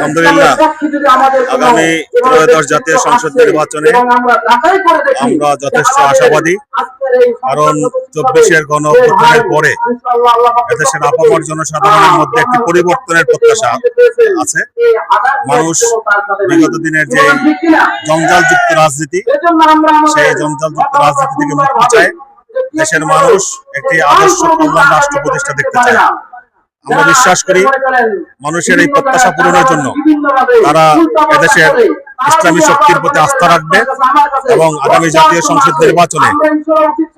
আলহামদুলিল্লাহ। আগামী ত্রয়োদশ জাতীয় সংসদ নির্বাচনে আমরা যথেষ্ট আশাবাদী। কারণ চব্বিশের গণ অভ্যুত্থানের পরে এদেশের আপামর জনসাধারণের মধ্যে একটি পরিবর্তনের প্রত্যাশা আছে। মানুষ বিগত দিনের যে জঞ্জালযুক্ত রাজনীতি সেই জঞ্জালযুক্ত রাজনীতি থেকে মুক্তি চায়। দেশের মানুষ একটি আদর্শ কল্যাণ রাষ্ট্র প্রতিষ্ঠা দেখতে চায়। আমরা বিশ্বাস করি মানুষের এই প্রত্যাশা পূরণের জন্য তারা এদেশের ইসলামী শক্তির প্রতি আস্থা রাখবে এবং আগামী জাতীয় সংসদ নির্বাচনে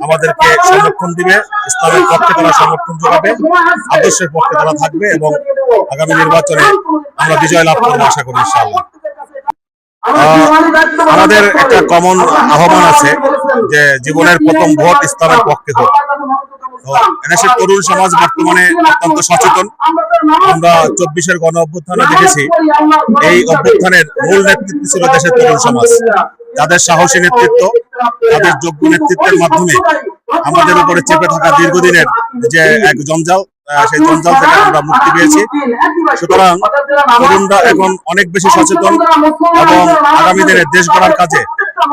আমাদেরকে সমর্থন দিবে ইসলামের পক্ষে তারা সমর্থন যোগাবে আদর্শের পক্ষে তারা থাকবে এবং আগামী নির্বাচনে আমরা বিজয় লাভ করব আশা করি ইনশাআল্লাহ। আমাদের একটা কমন আহ্বান আছে যে জীবনের প্রথম ভোট ইসলামের পক্ষে হোক। তরুণ সমাজ বর্তমানে আমরা চব্বিশের গণ অভ্যুত্থানে এই অভ্যুত্থানের মূল তরুণ সমাজ। সাহসী যোগ্য নেতৃত্বের মাধ্যমে আমাদের উপরে চেপে থাকা দীর্ঘদিনের যে এক জঞ্জাল সেই জঞ্জাল থেকে আমরা মুক্তি পেয়েছি। সুতরাং তরুণরা এখন অনেক বেশি সচেতন এবং আগামী দিনে দেশ গড়ার কাজে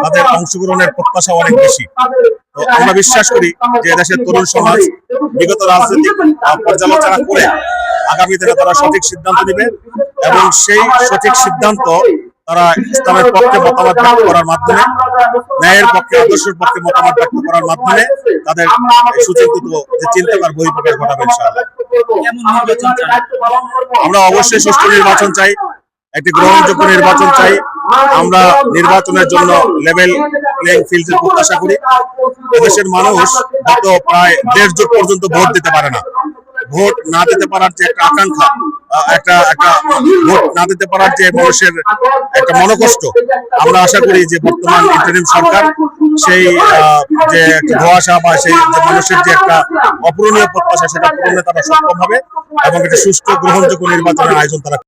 তাদের অংশগ্রহণের প্রত্যাশা অনেক বেশি। তো আমরা বিশ্বাস করি যে এদেশের তরুণ সমাজ বিগত রাজনৈতিক পর্যালোচনা করে আগামী দিনে তারা সঠিক সিদ্ধান্ত নেবে এবং সেই সঠিক সিদ্ধান্ত তারা ইসলামের পক্ষে মতামত ব্যক্ত করার মাধ্যমে ন্যায়ের পক্ষে আদর্শের পক্ষে মতামত ব্যক্ত করার মাধ্যমে তাদের সুচিন্তিত যে চিন্তাকার বহিঃপ্রকাশ ঘটাবে আমরা অবশ্যই সুষ্ঠু নির্বাচন চাই একটি গ্রহণযোগ্য নির্বাচন চাই আমরা নির্বাচনের জন্য লেভেল প্লেইং ফিল্ডের প্রত্যাশা করি। এদেশের মানুষ গত প্রায় দেড় যুগ পর্যন্ত ভোট দিতে পারে না। ভোট না দিতে পারার যে একটা আকাঙ্ক্ষা একটা একটা ভোট না দিতে পারার যে মানুষের একটা মনোকষ্ট, আমরা আশা করি যে বর্তমান ইন্টারিম সরকার সেই যে ধোয়াশা বা সেই যে মানুষের যে একটা অপূরণীয় প্রত্যাশা, সেটা পূরণে তারা সক্ষম হবে এবং একটা সুষ্ঠু, গ্রহণযোগ্য নির্বাচনের আয়োজন তারা